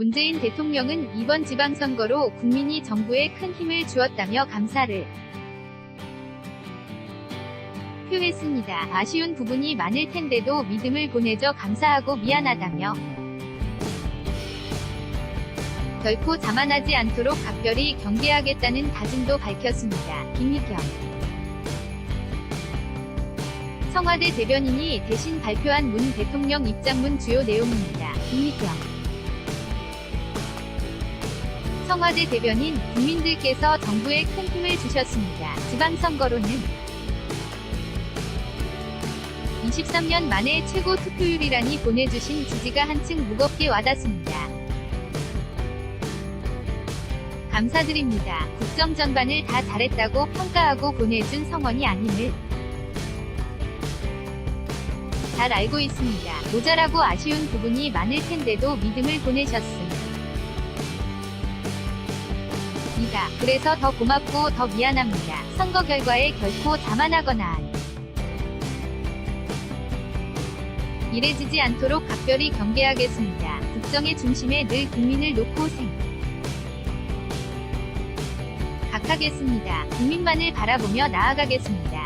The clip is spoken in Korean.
문재인 대통령은 이번 지방선거로 국민이 정부에 큰 힘을 주었다며 감사를 표했습니다. 아쉬운 부분이 많을 텐데도 믿음을 보내줘 감사하고 미안하다며 결코 자만하지 않도록 각별히 경계하겠다는 다짐도 밝혔습니다. 김희경 청와대 대변인이 대신 발표한 문 대통령 입장문 주요 내용입니다. 김희경 청와대 대변인 국민들께서 정부에 큰 힘을 주셨습니다. 지방선거로는 23년 만에 최고 투표율이라니 보내주신 지지가 한층 무겁게 와닿습니다. 감사드립니다. 국정 전반을 다 잘했다고 평가하고 보내준 성원이 아님을 잘 알고 있습니다. 모자라고 아쉬운 부분이 많을 텐데도 믿음을 보내셨음. 이다. 그래서 더 고맙고 더 미안합니다. 선거 결과에 결코 자만하거나 안 이래지지 않도록 각별히 경계하겠습니다. 국정의 중심에 늘 국민을 놓고 생 각하겠습니다. 국민만을 바라보며 나아가겠습니다.